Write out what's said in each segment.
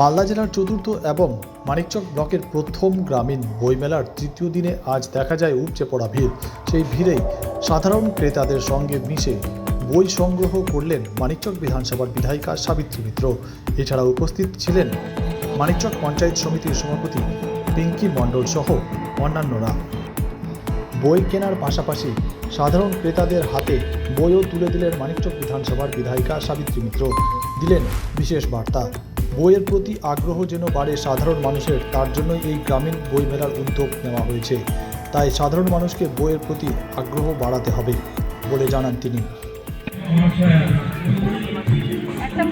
মালদা জেলার চতুর্থ এবং মানিকচক ব্লকের প্রথম গ্রামীণ বইমেলার তৃতীয় দিনে আজ দেখা যায় উপচে পড়া ভিড়। সেই ভিড়েই সাধারণ ক্রেতাদের সঙ্গে মিশে বই সংগ্রহ করলেন মানিকচক বিধানসভার বিধায়িকা সাবিত্রী মিত্র। এছাড়া উপস্থিত ছিলেন মানিকচক পঞ্চায়েত সমিতির সভাপতি পিঙ্কি মণ্ডল সহ অন্যান্যরা। বই কেনার পাশাপাশি সাধারণ ক্রেতাদের হাতে বইও তুলে দিলেন মানিকচক বিধানসভার বিধায়িকা সাবিত্রী মিত্র। দিলেন বিশেষ বার্তা। বইয়ের প্রতি আগ্রহ যেন বাড়ে সাধারণ মানুষের তার জন্যই এই গ্রামীণ বই মেলার উদ্যোগ নেওয়া হয়েছে। তাই সাধারণ মানুষকে বইয়ের প্রতি আগ্রহ বাড়াতে হবে বলে জানান তিনি। একটা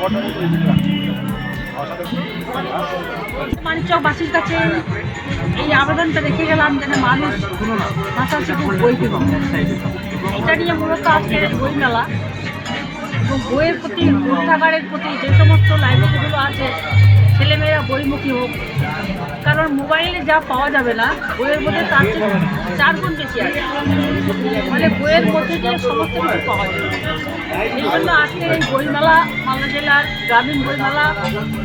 বসন্ত মানিকচকবাসীর কাছে এই আবেদনটা রেখে গেলাম যেন মানুষ ভাষা খুব বই এটা নিয়ে মূলত আজকের বই মেলা বইয়ের প্রতি, গ্রন্থাগারের প্রতি যে সমস্ত লাইব্রেরিগুলো আছে, ছেলেমেয়েরা বইমুখী হোক কারণ মোবাইলে যা পাওয়া যাবে না, বইয়ের মধ্যে তার চার গুণ বেশি আছে। মানে বইয়ের মধ্যে যে সমস্ত কিছু পাওয়া যাবে এই জন্য আজকে এই বইমেলা, মালদা জেলার গ্রামীণ বইমেলা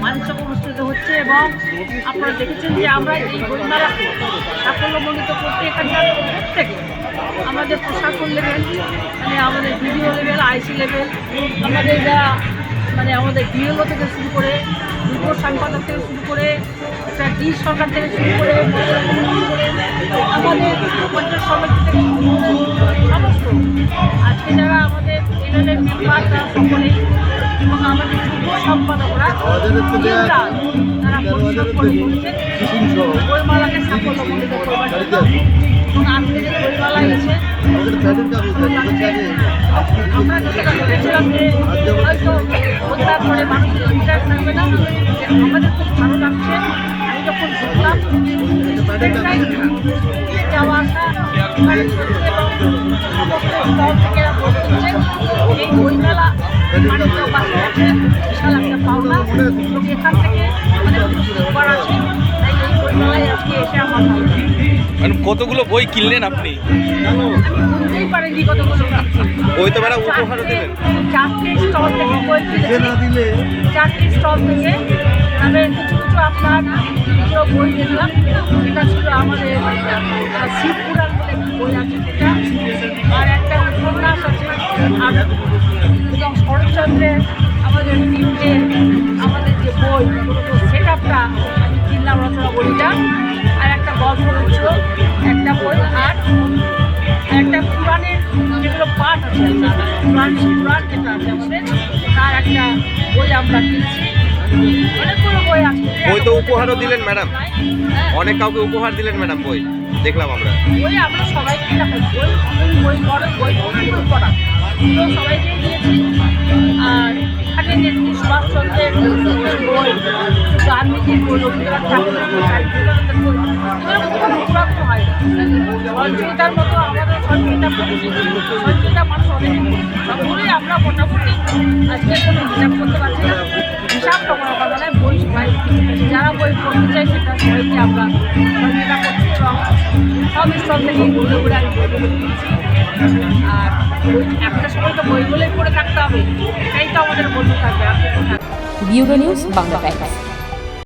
মানসক অনুষ্ঠিত হচ্ছে এবং আপনারা দেখেছেন যে আমরা এই বইমেলাকে সাফল্যমণ্ডিত করতে এখানকার প্রত্যেকে, আমাদের প্রশাসন লেভেল মানে আমাদের বিডিও লেভেল আইসি লেভেল আমাদের যা মানে আমাদের ডিএলও থেকে শুরু করে যুব সম্পাদক থেকে শুরু করে একটা ডি সরকার থেকে শুরু করে আমাদের থেকে সমস্ত। আজকে যারা আমাদের মেম্বার তারা সকলেই এবং আমাদের যুব সম্পাদকরা তারা পরিশ্রম করে বইমালাকে জন্য। এবং আজকে বইমালা আমরা যেটা ভেবেছিলাম যে হয়তো পরে মানুষের অধিকার থাকবে না। আমাদের খুব ভালো লাগছে। আমি যখন ঢুকলাম যাওয়া আসা এই বইমেলা মানুষের বাসে আছে বিশাল একটা পাওনা। এখান থেকে মানে কিছু আছে। তাই আজকে এসে আমার মানে কতগুলো বই কিনলেন আপনি? বুঝতেই পারিনি কতগুলো বই তো উপহারও দিলেন। চারটে স্টল থেকে বই কিনেছি। চারটে স্টল থেকে। কিছু কিছু আপনার কিছু বই দেখলাম এটা ছিল আমাদের আহ, শিব পুরাণ বলে বই আছে সেটা আর একটা উপন্যাস আছে আর। এবং শরৎচন্দ্রের আমাদের তিনটে পুরাণ পুরাণ যেটা আছে আমাদের তার একটা বই আমরা কিনছি। অনেকগুলো বই আছে। বই তো উপহারও দিলেন ম্যাডাম। হ্যাঁ, অনেক কাউকে উপহার দিলেন ম্যাডাম বই। দেখলাম আমরা। বই আমরা সবাইকে দেখো বই বই পড়ে বই পড়ে বই পড়া। সবাইকে দিয়েছি। আর এখানে নেত্রী সুভাষচন্দ্রের বই গান্ধীজির বই রবীন্দ্রনাথ ঠাকুরের বই সাহিত্যের বই এগুলো কোনো পুরাতন হয়। না সঞ্চয়িতার মতো আমাদের সঞ্চয়িতা আজকে কোনো হিসাব করতে পারছি না। হিসাব তখন মানে বই সবাই যারা বই পড়তে চাই সেটা সবাইকে আমরা সহযোগিতা করছি এবং সব স্টল থেকে ঘুরে ঘুরে আমি কিনছি আর একটা সময় তো বইগুলোই পড়ে থাকতে হবে। এটাই তো আমাদের বন্ধু থাকবে, আপনি থাকবে নিউজ বাংলা